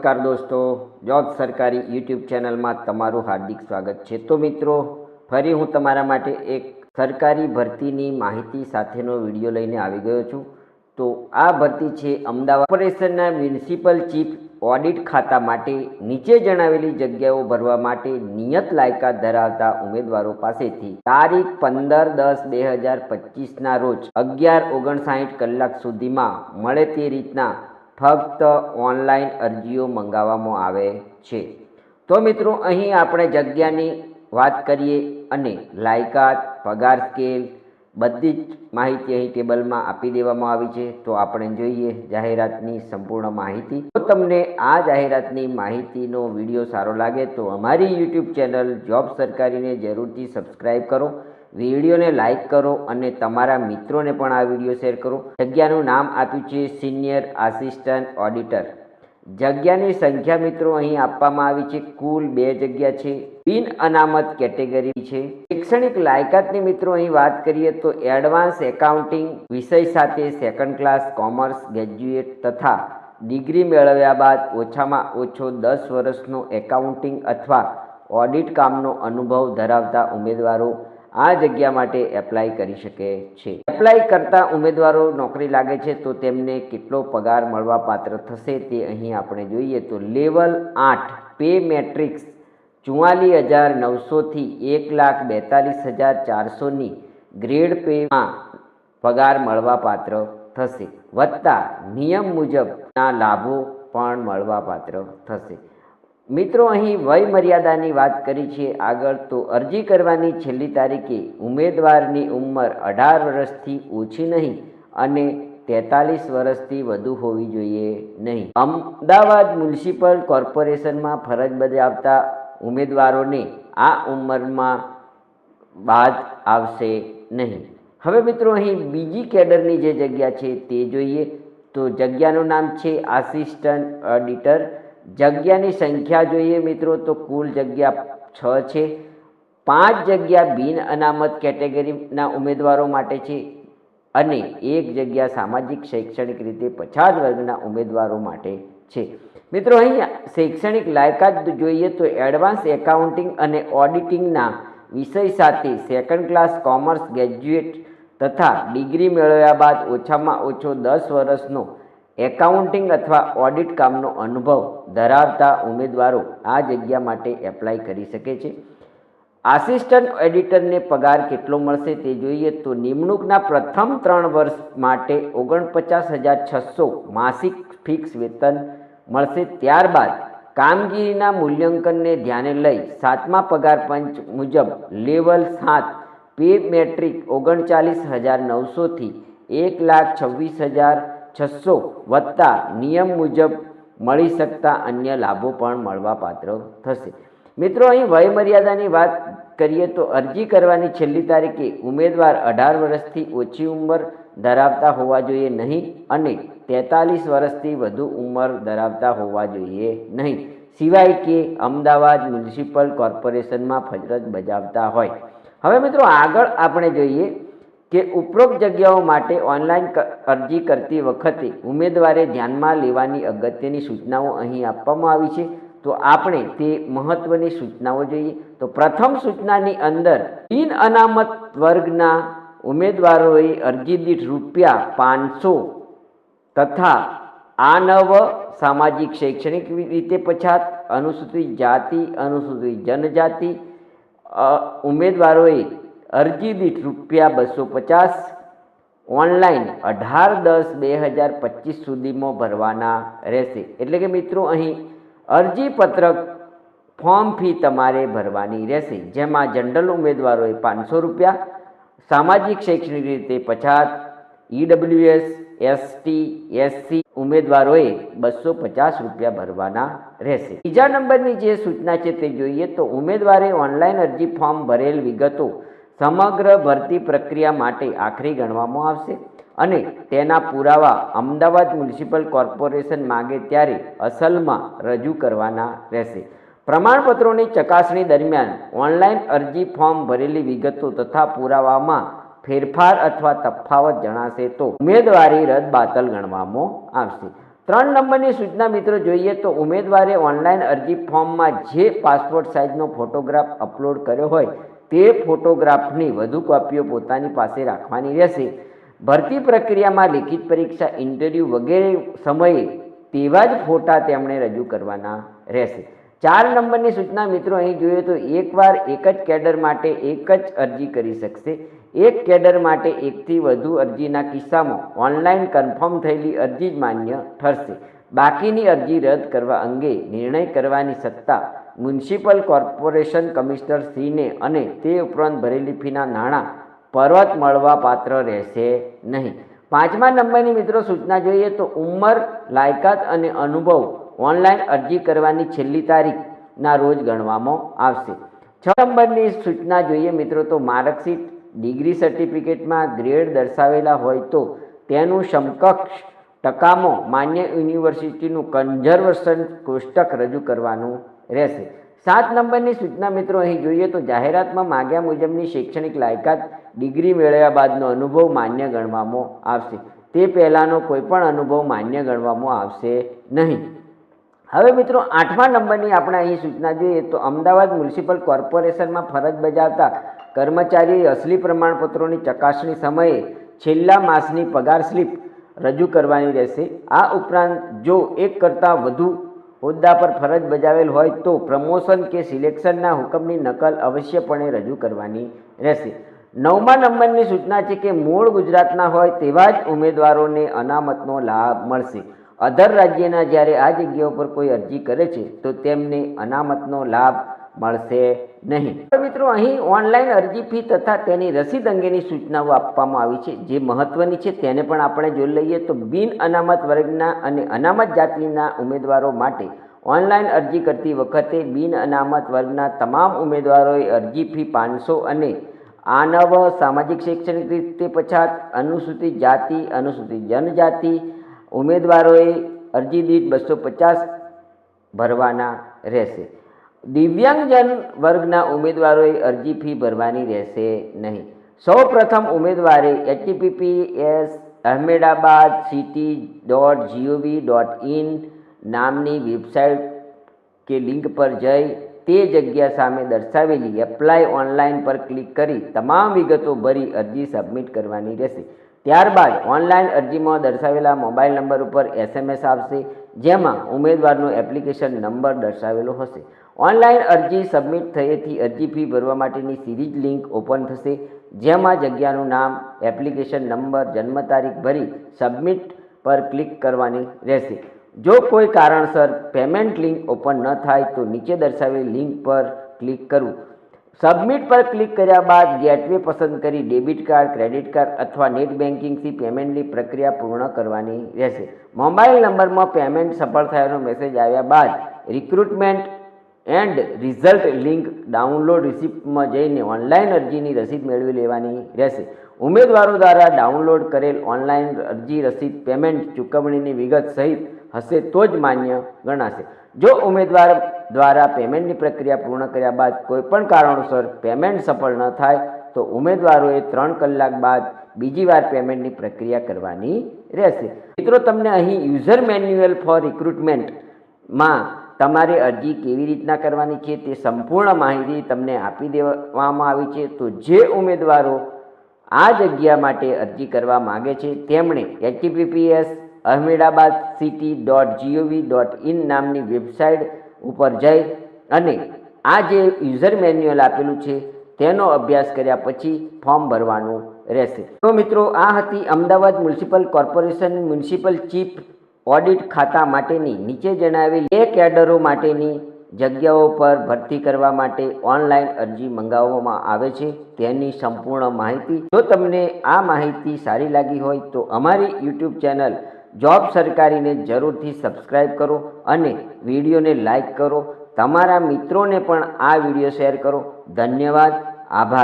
નમસ્કાર દોસ્તો. જોબ સરકારી યુટ્યુબ ચેનલમાં તમારું હાર્દિક સ્વાગત છે. તો મિત્રો, ફરી હું તમારા માટે એક સરકારી ભરતીની માહિતી સાથેનો વીડિયો લઈને આવી ગયો છું. તો આ ભરતી છે અમદાવાદ કોર્પોરેશનના મ્યુનિસિપલ ચીફ ઓડિટ ખાતા માટે નીચે જણાવેલી જગ્યાઓ ભરવા માટે નિયત લાયકાત ધરાવતા ઉમેદવારો પાસેથી તારીખ પંદર દસ બે હજાર પચીસના રોજ અગિયાર ઓગણસાઠ કલાક સુધીમાં મળે તે રીતના ફક્ત ઓનલાઈન અરજીઓ મંગાવવામાં આવે છે. તો મિત્રો, અહીં આપણે જગ્યાની વાત કરીએ અને લાયકાત, પગાર સ્કેલ બધી જ માહિતી અહીં ટેબલમાં આપી દેવામાં આવી છે. તો આપણે જોઈએ જાહેરાતની સંપૂર્ણ માહિતી. તો તમને આ જાહેરાતની માહિતીનો વીડિયો સારો લાગે તો અમારી યુટ્યુબ ચેનલ જોબ સરકારીને જરૂરથી સબસ્ક્રાઈબ કરો. વિડીયોને લાઇક કરો અને તમારા મિત્રોને પણ આ વીડિયો શેર કરો. જગ્યાનું નામ આપ્યું છે સિનિયર આસિસ્ટન્ટ ઓડિટર. જગ્યાની સંખ્યા મિત્રો અહીં આપવામાં આવી છે. કુલ બે જગ્યા છે. બિન અનામત કેટેગરી છે. શૈક્ષણિક લાયકાતની મિત્રો અહીં વાત કરીએ તો એડવાન્સ એકાઉન્ટિંગ, વિષય સાથે સેકન્ડ ક્લાસ કોમર્સ, ગ્રેજ્યુએટ તથા ડિગ્રી મેળવ્યા બાદ ઓછામાં ઓછો દસ વર્ષનો એકાઉન્ટિંગ અથવા ઓડિટ કામનો અનુભવ ધરાવતા ઉમેદવારો આ જગ્યા માટે એપ્લાય કરી શકે છે. એપ્લાય કરતા ઉમેદવારો નોકરી લાગે છે તો તેમને કેટલો પગાર મળવા પાત્ર થશે તે અહીં આપણે જોઈએ તો લેવલ આઠ પે મેટ્રિક્સ ચુમ્માલીસ હજાર નવસોથી એક લાખ બેતાલીસ હજાર ચારસોની ગ્રેડ પેમાં પગાર મળવા પાત્ર થશે. વત્તા નિયમ મુજબના લાભો પણ મળવા પાત્ર થશે. મિત્રો, અહીં વય મર્યાદાની વાત કરી છે. આગળ તો અરજી કરવાની છેલ્લી તારીખે ઉમેદવારની ઉંમર અઢાર વર્ષથી ઓછી નહીં અને તેતાલીસ વર્ષથી વધુ હોવી જોઈએ નહીં. અમદાવાદ મ્યુનિસિપલ કોર્પોરેશનમાં ફરજ બજાવતા ઉમેદવારોને આ ઉંમરમાં બાદ આવશે નહીં. હવે મિત્રો, અહીં બીજી કેડરની જે જગ્યા છે તે જોઈએ. તો જગ્યાનું નામ છે આસિસ્ટન્ટ ઓડિટર જગ્યાની સંખ્યા જોઈએ મિત્રો તો કુલ જગ્યા છ છે. પાંચ જગ્યા બિન અનામત કેટેગરીના ઉમેદવારો માટે છે અને એક જગ્યા સામાજિક શૈક્ષણિક રીતે પછાત વર્ગના ઉમેદવારો માટે છે. મિત્રો અહીં શૈક્ષણિક લાયકાત જોઈએ તો એડવાન્સ એકાઉન્ટિંગ અને ઓડિટિંગના વિષય સાથે સેકન્ડ ક્લાસ કોમર્સ ગ્રેજ્યુએટ તથા ડિગ્રી મેળવ્યા બાદ ઓછામાં ઓછો દસ વર્ષનો એકાઉન્ટિંગ અથવા ઓડિટ કામનો અનુભવ ધરાવતા ઉમેદવારો આ જગ્યા માટે એપ્લાય કરી શકે છે. આસિસ્ટન્ટ એડિટરને પગાર કેટલો મળશે તે જોઈએ તો નિમણૂકના પ્રથમ ત્રણ વર્ષ માટે ઓગણપચાસ હજાર છસો માસિક ફિક્સ વેતન મળશે. ત્યારબાદ કામગીરીના મૂલ્યાંકનને ધ્યાને લઈ સાતમા પગાર પંચ મુજબ લેવલ સાત પે મેટ્રિક ઓગણચાલીસ હજાર નવસોથી એક લાખ છવ્વીસ હજાર છસો વત્તા નિયમ મુજબ મળી શકતા અન્ય લાભો પણ મળવાપાત્ર થશે. મિત્રો, અહીં વયમર્યાદાની વાત કરીએ તો અરજી કરવાની છેલ્લી તારીખે ઉમેદવાર અઢાર વર્ષથી ઓછી ઉંમર ધરાવતા હોવા જોઈએ નહીં અને તેતાલીસ વર્ષથી વધુ ઉંમર ધરાવતા હોવા જોઈએ નહીં. સિવાય કે અમદાવાદ મ્યુનિસિપલ કોર્પોરેશનમાં ફરજ બજાવતા હોય. હવે મિત્રો, આગળ આપણે જોઈએ કે ઉપરોક્ત જગ્યાઓ માટે ઓનલાઈન અરજી કરતી વખતે ઉમેદવારે ધ્યાનમાં લેવાની અગત્યની સૂચનાઓ અહીં આપવામાં આવી છે. તો આપણે તે મહત્વની સૂચનાઓ જોઈએ. તો પ્રથમ સૂચનાની અંદર બિન અનામત વર્ગના ઉમેદવારોએ અરજી દીઠ રૂપિયા પાંચસો તથા આ નવ સામાજિક શૈક્ષણિક રીતે પછાત અનુસૂચિત જાતિ, અનુસૂચિત જનજાતિ ઉમેદવારોએ અરજી દીઠ રૂપિયા બસો પચાસ ઓનલાઈન અઢાર દસ બે હજાર પચીસ સુધીમાં ભરવાના રહેશે. એટલે કે મિત્રો અહીં અરજીપત્રક ફોર્મ ફી તમારે ભરવાની રહેશે. જેમાં જનરલ ઉમેદવારોએ પાંચસો રૂપિયા, સામાજિક શૈક્ષણિક રીતે પછાત ઈડબ્લ્યુએસ એસટી એસસી ઉમેદવારોએ બસો પચાસ રૂપિયા ભરવાના રહેશે. બીજા નંબરની જે સૂચના છે તે જોઈએ તો ઉમેદવારે ઓનલાઈન અરજી ફોર્મ ભરેલ વિગતો સમગ્ર ભરતી પ્રક્રિયા માટે આખરી ગણવામાં આવશે અને તેના પુરાવા અમદાવાદ મ્યુનિસિપલ કોર્પોરેશન માગે ત્યારે અસલમાં રજૂ કરવાના રહેશે. પ્રમાણપત્રોની ચકાસણી દરમિયાન ઓનલાઈન અરજી ફોર્મ ભરેલી વિગતો તથા પુરાવામાં ફેરફાર અથવા તફાવત જણાશે તો ઉમેદવારી રદ બાતલ ગણવામાં આવશે. ત્રણ નંબરની સૂચના મિત્રો જોઈએ તો ઉમેદવારે ઓનલાઈન અરજી ફોર્મમાં જે પાસપોર્ટ સાઇઝનો ફોટોગ્રાફ અપલોડ કર્યો હોય તે ફોટોગ્રાફની વધુ કોપીઓ પોતાની પાસે રાખવાની રહેશે. ભરતી પ્રક્રિયામાં લેખિત પરીક્ષા, ઇન્ટરવ્યૂ વગેરે સમયે તેવા જ ફોટા તેમણે રજૂ કરવાના રહેશે. ચાર નંબરની સૂચના મિત્રો અહીં જોઈએ તો એકવાર એક જ કેડર માટે એક જ અરજી કરી શકશે. એક કેડર માટે એકથી વધુ અરજીના કિસ્સામાં ઓનલાઈન કન્ફર્મ થયેલી અરજી જ માન્ય ઠરશે. બાકીની અરજી રદ કરવા અંગે નિર્ણય કરવાની સત્તા મ્યુનિસિપલ કોર્પોરેશન કમિશનર શ્રીને અને તે ઉપરાંત ભરેલી ફીના નાણાં પરત મળવા પાત્ર રહેશે નહીં. પાંચમા નંબરની મિત્રો સૂચના જોઈએ તો ઉંમર, લાયકાત અને અનુભવ ઓનલાઈન અરજી કરવાની છેલ્લી તારીખના રોજ ગણવામાં આવશે. છ નંબરની સૂચના જોઈએ મિત્રો તો માર્કશીટ, ડિગ્રી સર્ટિફિકેટમાં ગ્રેડ દર્શાવેલા હોય તો તેનું સમકક્ષ ટકામાં માન્ય યુનિવર્સિટીનું કન્ઝર્વેશન કોષ્ટક રજૂ કરવાનું રહેશે. સાત નંબરની સૂચના મિત્રો, અહીં જોઈએ તો જાહેરાતમાં માગ્યા મુજબની શૈક્ષણિક લાયકાત ડિગ્રી મેળવ્યા બાદનો અનુભવ માન્ય ગણવામાં આવશે. તે પહેલાંનો કોઈપણ અનુભવ માન્ય ગણવામાં આવશે નહીં. હવે મિત્રો, આઠમા નંબરની આપણે અહીં સૂચના જોઈએ તો અમદાવાદ મ્યુનિસિપલ કોર્પોરેશનમાં ફરજ બજાવતા કર્મચારીએ અસલી પ્રમાણપત્રોની ચકાસણી સમયે છેલ્લા માસની પગાર સ્લિપ રજૂ કરવાની રહેશે. આ ઉપરાંત જો એક કરતાં વધુ હોદ્દા પર ફરજ બજાવેલ હોય તો પ્રમોશન કે સિલેક્શનના હુકમની નકલ અવશ્યપણે રજૂ કરવાની રહેશે. નવમા નંબરની સૂચના છે કે મૂળ ગુજરાતના હોય તેવા જ ઉમેદવારોને અનામતનો લાભ મળશે. અધર રાજ્યના જ્યારે આ જગ્યાઓ પર કોઈ અરજી કરે છે, તો તેમને અનામતનો લાભ મળશે નહીં. મિત્રો, અહીં ઓનલાઈન અરજી ફી તથા તેની રસીદ અંગેની સૂચનાઓ આપવામાં આવી છે. જે મહત્વની છે તેને પણ આપણે જોઈ લઈએ તો બિન અનામત વર્ગના અને અનામત જાતિના ઉમેદવારો માટે ઓનલાઈન અરજી કરતી વખતે બિન અનામત વર્ગના તમામ ઉમેદવારોએ અરજી ફી પાંચસો અને આનવ, સામાજિક, શૈક્ષણિક રીતે પછાત, અનુસૂચિત જાતિ, અનુસૂચિત જનજાતિ ઉમેદવારોએ અરજી દીઠ બસો પચાસ ભરવાના રહેશે. દિવ્યાંગજન વર્ગના ઉમેદવારોએ અરજી ફી ભરવાની રહેશે નહીં. સૌ પ્રથમ ઉમેદવારે HTPPS Ahmedabad city dot GOV dot in નામની વેબસાઇટ કે લિંક પર જઈ તે જગ્યા સામે દર્શાવેલી એપ્લાય ઓનલાઈન પર ક્લિક કરી તમામ વિગતો ભરી અરજી સબમિટ કરવાની રહેશે. ત્યારબાદ ઓનલાઈન અરજીમાં દર્શાવેલા મોબાઈલ નંબર ઉપર એસએમએસ આવશે, જેમાં ઉમેદવારનો એપ્લિકેશન નંબર દર્શાવેલો હશે. ઓનલાઈન અરજી સબમિટ થયેથી અરજી ફી ભરવા માટેની સીરીજ લિંક ઓપન થશે. જેમાં જગ્યાનું નામ, એપ્લિકેશન નંબર, જન્મ તારીખ ભરી સબમિટ પર ક્લિક કરવાની રહેશે. જો કોઈ કારણસર પેમેન્ટ લિંક ઓપન ન થાય તો નીચે દર્શાવેલી લિંક પર ક્લિક કરવું. સબમિટ પર ક્લિક કર્યા બાદ ગેટવે પસંદ કરી ડેબિટ કાર્ડ, ક્રેડિટ કાર્ડ અથવા નેટ બેન્કિંગથી પેમેન્ટની પ્રક્રિયા પૂર્ણ કરવાની રહેશે. મોબાઈલ નંબરમાં પેમેન્ટ સફળ થયાનો મેસેજ આવ્યા બાદ recruitment and result link download રિસિપ્ટમાં જઈને ઓનલાઈન અરજીની રસીદ મેળવી લેવાની રહેશે. ઉમેદવારો દ્વારા ડાઉનલોડ કરેલ ઓનલાઈન અરજી રસીદ પેમેન્ટ ચૂકવણીની વિગત સહિત હશે તો જ માન્ય ગણાશે. જો ઉમેદવાર દ્વારા પેમેન્ટની પ્રક્રિયા પૂર્ણ કર્યા બાદ કોઈપણ કારણોસર પેમેન્ટ સફળ ન થાય, તો ઉમેદવારોએ ત્રણ કલાક બાદ બીજી વાર પેમેન્ટની પ્રક્રિયા કરવાની રહેશે. મિત્રો, તમને અહીં યુઝર મેન્યુઅલ ફોર રિક્રુટમેન્ટમાં તમારે અરજી કેવી રીતના કરવાની છે તે સંપૂર્ણ માહિતી તમને આપી દેવામાં આવી છે. તો જે ઉમેદવારો આ જગ્યા માટે અરજી કરવા માગે છે, તેમણે HTPPS Ahmedabad city dot GOV dot in નામની વેબસાઇટ ઉપર જઈ અને આ જે યુઝર મેન્યુઅલ આપેલું છે, તેનો અભ્યાસ કર્યા પછી ફોર્મ ભરવાનું રહેશે. તો મિત્રો, આ હતી Ahmedabad municipal corporation municipal chief audit ખાતા માટેની નીચે જણાવેલ બે કેડરો માટેની જગ્યાઓ પર ભરતી કરવા માટે ઓનલાઈન અરજી મંગાવવામાં આવે છે. તેની સંપૂર્ણ માહિતી જો તમને આ માહિતી સારી લાગી હોય તો અમારી યુટ્યુબ ચેનલ જોબ સરકારીને જરૂરથી સબસ્ક્રાઈબ કરો અને વિડીયોને લાઈક કરો. તમારા મિત્રોને પણ આ વીડિયો શેર કરો. ધન્યવાદ. આભાર.